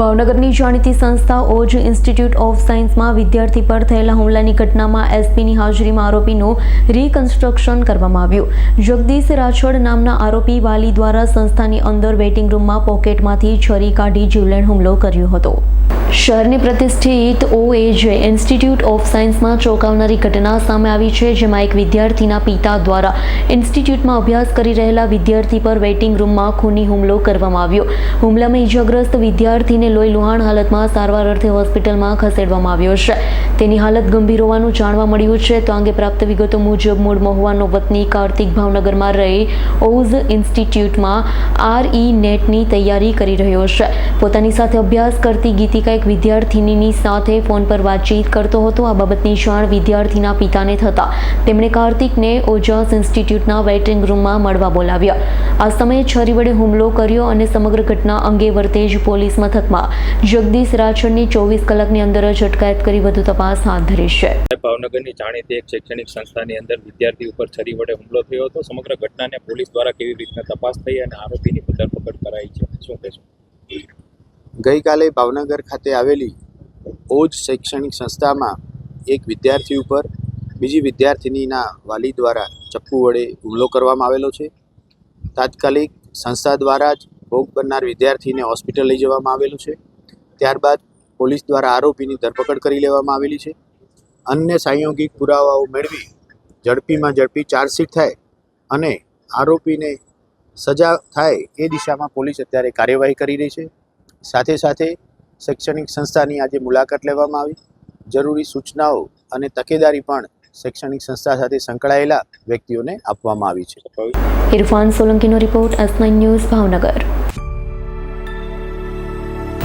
ભાવનગરની જાણીતી સંસ્થા ઓજ ઇન્સ્ટિટ્યૂટ ઓફ સાયન્સમાં વિદ્યાર્થી પર થયેલા હુમલાની ઘટનામાં એસપીની હાજરીમાં આરોપીનું રિકન્સ્ટ્રક્શન કરવામાં આવ્યું. જગદીશ રાછોડ નામના આરોપી વાલી દ્વારા સંસ્થાની અંદર વેઇટિંગ રૂમમાં પોકેટમાંથી છરી કાઢી જીવલેણ હુમલો કર્યો હતો. શહેરની પ્રતિષ્ઠિત ઓએજે ઇન્સ્ટિટ્યૂટ ઓફ સાયન્સમાં ચોંકાવનારી ઘટના સામે આવી છે, જેમાં એક વિદ્યાર્થીના પિતા દ્વારા ઇન્સ્ટિટ્યૂટમાં અભ્યાસ કરી રહેલા વિદ્યાર્થી પર વેઇટિંગ રૂમમાં ખૂની હુમલો કરવામાં આવ્યો. હુમલામાં ઇજાગ્રસ્ત વિદ્યાર્થીને લોહી લુહાણ હાલતમાં સારવાર અર્થે હોસ્પિટલમાં ખસેડવામાં આવ્યો છે. તેની હાલત ગંભીર હોવાનું જાણવા મળ્યું છે. તો અંગે પ્રાપ્ત વિગતો મુજબ મૂળ મહુવાનો વતની કાર્તિક ભાવનગરમાં રહી ઓઝ ઇન્સ્ટિટ્યૂટમાં આરઈ નેટની તૈયારી કરી રહ્યો છે. પોતાની સાથે અભ્યાસ કરતી ગીતિકા એક વિદ્યાર્થિનીની સાથે ફોન પર વાતચીત કરતો હતો. આ બાબતની જાણ વિદ્યાર્થીના પિતાને થતાં તેમણે કાર્તિકને ઓજસ ઇન્સ્ટિટ્યૂટના વેઇટિંગ રૂમમાં મળવા બોલાવ્યા. આ સમયે છરી વડે હુમલો કર્યો અને સમગ્ર ઘટના અંગે વર્તેજ પોલીસ મથકમાં જગદીશ રાઠોડની ચોવીસ કલાકની અંદર જ અટકાયત કરી વધુ તપાસ હાથ ધરી છે. ભાવનગરની જાણીતી એક શૈક્ષણિક સંસ્થાની અંદર વિદ્યાર્થી ઉપર છરી વડે હુમલો થયો હતો. સમગ્ર ઘટનાને પોલીસ દ્વારા કેવી રીતના તપાસ થઈ અને આરોપીની ધરપકડ કરાઈ છે? શું કહેશો? ગઈકાલે ભાવનગર ખાતે આવેલી ઓજ શૈક્ષણિક સંસ્થામાં એક વિદ્યાર્થી ઉપર બીજી વિદ્યાર્થિનીના વાલી દ્વારા ચપ્પુ વડે હુમલો કરવામાં આવેલો છે. તાત્કાલિક સંસ્થા દ્વારા જ ભોગ બનનાર વિદ્યાર્થીને હોસ્પિટલ લઈ જવામાં આવેલું છે. ત્યારબાદ પોલીસ દ્વારા આરોપીની ધરપકડ કરી લેવામાં આવેલી છે. અન્ય સાંયોગિક પુરાવાઓ મેળવી ઝડપીમાં ઝડપી ચાર્જશીટ થાય અને આરોપીને સજા થાય એ દિશામાં પોલીસ અત્યારે કાર્યવાહી કરી રહી છે. સાથે સાથે શૈક્ષણિક સંસ્થાની આજે મુલાકાત લેવામાં આવી. જરૂરી સૂચનાઓ અને તકેદારી પણ શૈક્ષણિક સંસ્થા સાથે સંકળાયેલા વ્યક્તિઓને આપવામાં આવી છે. ઇરફાન સોલંકીનો રિપોર્ટ એસ ન્યૂઝ ભાવનગર.